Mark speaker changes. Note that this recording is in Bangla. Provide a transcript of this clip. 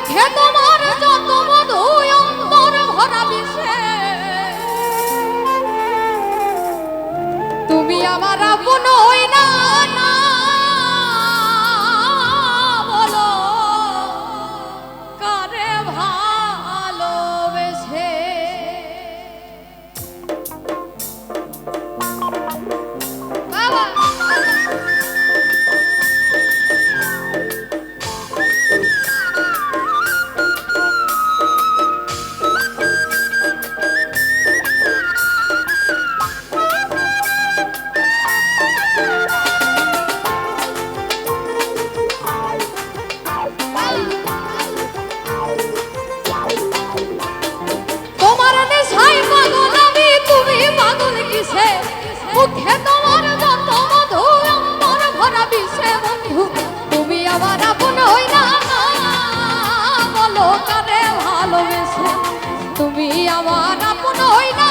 Speaker 1: মুখে তোমার যত মধু অন্তর ভরা বিষে। তুমি আমার ভালোবেসে তুমি আমার আপন হই না